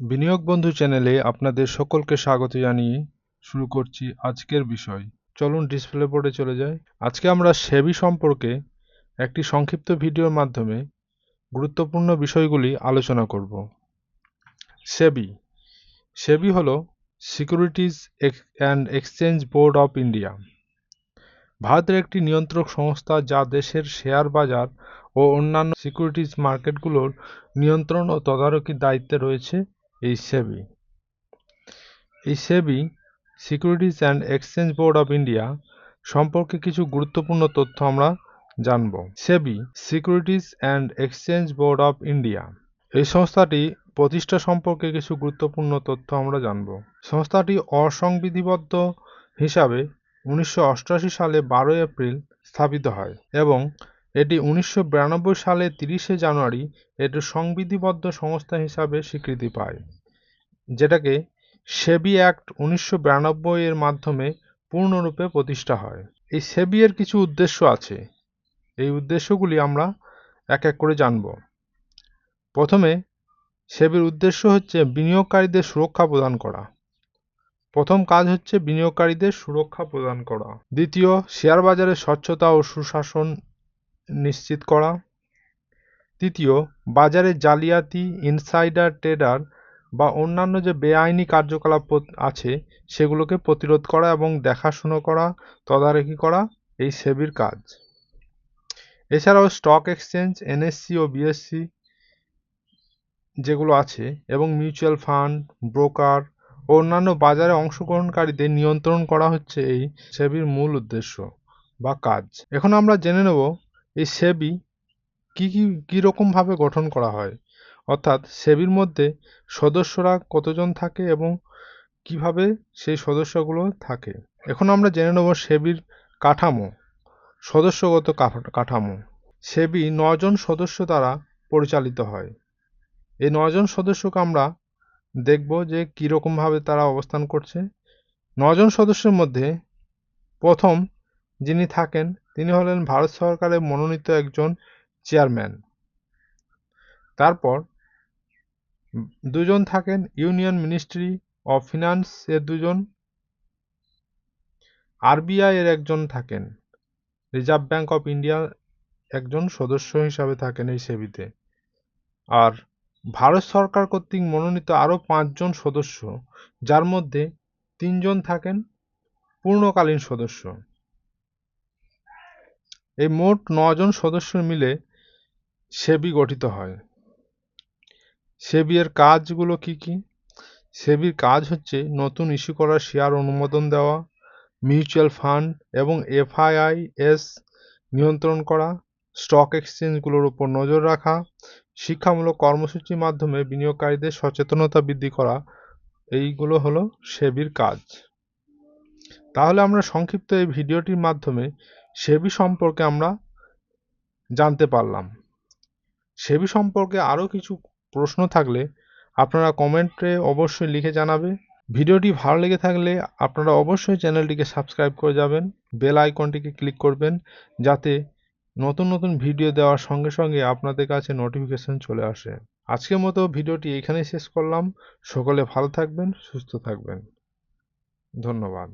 বিনিয়োগ বন্ধু চ্যানেলে আপনাদের সকলকে স্বাগত জানিয়ে শুরু করছি আজকের বিষয়। চলুন ডিসপ্লে বোর্ডে চলে যাই। আজকে আমরা সেবি সম্পর্কে একটি সংক্ষিপ্ত ভিডিওর মাধ্যমে গুরুত্বপূর্ণ বিষয়গুলি আলোচনা করব। সেবি। সেবি হল securities and exchange board of India. ভারতের একটি নিয়ন্ত্রক সংস্থা যা দেশের শেয়ার বাজার ও অন্যান্য সিকিউরিটিজ মার্কেটগুলোর নিয়ন্ত্রণ ও তদারকির দায়িত্বে রয়েছে। এই সেবি এই SEBI securities and exchange board of India সম্পর্কে কিছু গুরুত্বপূর্ণ তথ্য আমরা জানব। SEBI securities and exchange board of India এই সংস্থাটি প্রতিষ্ঠা সম্পর্কে কিছু গুরুত্বপূর্ণ তথ্য আমরা জানব। সংস্থাটি অসংবিধিবদ্ধ হিসাবে উনিশশো অষ্টআশি সালে বারোই এপ্রিল স্থাপিত হয় এবং এটি উনিশশো বিরানব্বই সালে তিরিশে জানুয়ারি এটি সংবিধিবদ্ধ সংস্থা হিসাবে স্বীকৃতি পায়, যেটাকে সেবি অ্যাক্ট উনিশশো বিরানব্বই এর মাধ্যমে পূর্ণরূপে প্রতিষ্ঠা হয়। এই সেবি এর কিছু উদ্দেশ্য আছে। এই উদ্দেশ্যগুলি আমরা এক এক করে জানব। প্রথমে, সেবির উদ্দেশ্য হচ্ছে বিনিয়োগকারীদের সুরক্ষা প্রদান করা। প্রথম কাজ হচ্ছে বিনিয়োগকারীদের সুরক্ষা প্রদান করা। দ্বিতীয় শেয়ার বাজারের স্বচ্ছতা ও সুশাসন নিশ্চিত করা। তৃতীয়, বাজারে জালিয়াতি, ইনসাইডার, ট্রেডার বা অন্যান্য যে বেআইনি কার্যকলাপ আছে, সেগুলোকে প্রতিরোধ করা এবং দেখাশুনো করা, তদারকি করা, এই সেবির কাজ। এছাড়াও স্টক এক্সচেঞ্জ, এনএসসি ও বিএসসি যেগুলো আছে এবং মিউচুয়াল ফান্ড, ব্রোকার ও অন্যান্য বাজারে অংশগ্রহণকারীদের নিয়ন্ত্রণ করা হচ্ছে এই সেবির মূল উদ্দেশ্য বা কাজ। এখন আমরা জেনে নেব এই সেবি কী কী কীরকমভাবে গঠন করা হয়? অর্থাৎ সেবির মধ্যে সদস্যরা কতজন থাকে এবং কীভাবে সেই সদস্যগুলো থাকে? এখন আমরা জেনে নেব সেবির কাঠামো, সদস্যগত কাঠামো। সেবি নজন সদস্য দ্বারা পরিচালিত হয়। এই নজন সদস্যকে আমরা দেখব যে কীরকমভাবে তারা অবস্থান করছে। নজন সদস্যের মধ্যে প্রথম যিনি থাকেন তিনি হলেন ভারত সরকারের মনোনীত একজন চেয়ারম্যান। তারপর দুজন থাকেন ইউনিয়ন মিনিস্ট্রি অফ ফিনান্স এর দুজন, আরবিআই এর একজন থাকেন, রিজার্ভ ব্যাঙ্ক অফ ইন্ডিয়া একজন সদস্য হিসাবে থাকেন এই সেবিতে। আর ভারত সরকার কর্তৃক মনোনীত আরও পাঁচজন সদস্য, যার মধ্যে তিনজন থাকেন পূর্ণকালীন সদস্য। এই মোট নজন সদস্য মিলে সেবি গঠিত হয়। সেবি এর কাজগুলো কি কি? সেবির কাজ হচ্ছে নতুন ইস্যু করা শেয়ার অনুমোদন দেওয়া, মিউচুয়াল ফান্ড এবং এফআইআইএস নিয়ন্ত্রণ করা, স্টক এক্সচেঞ্জগুলোর উপর নজর রাখা, শিক্ষামূলক কর্মসূচির মাধ্যমে বিনিয়োগকারীদের সচেতনতা বৃদ্ধি করা, এইগুলো হলো সেবির কাজ। তাহলে আমরা সংক্ষিপ্ত এই ভিডিওটির মাধ্যমে সেবি সম্পর্কে আমরা জানতে পারলাম। সেবি সম্পর্কে আরও কিছু প্রশ্ন থাকলে আপনারা কমেন্টে অবশ্যই লিখে জানাবে। ভিডিওটি ভালো লেগে থাকলে আপনারা অবশ্যই চ্যানেলটিকে সাবস্ক্রাইব করে যাবেন, বেল আইকনটিকে ক্লিক করবেন, যাতে নতুন নতুন ভিডিও দেওয়ার সঙ্গে সঙ্গে আপনাদের কাছে নোটিফিকেশন চলে আসে। আজকের মতো ভিডিওটি এখানেই শেষ করলাম। সকলে ভালো থাকবেন, সুস্থ থাকবেন। ধন্যবাদ।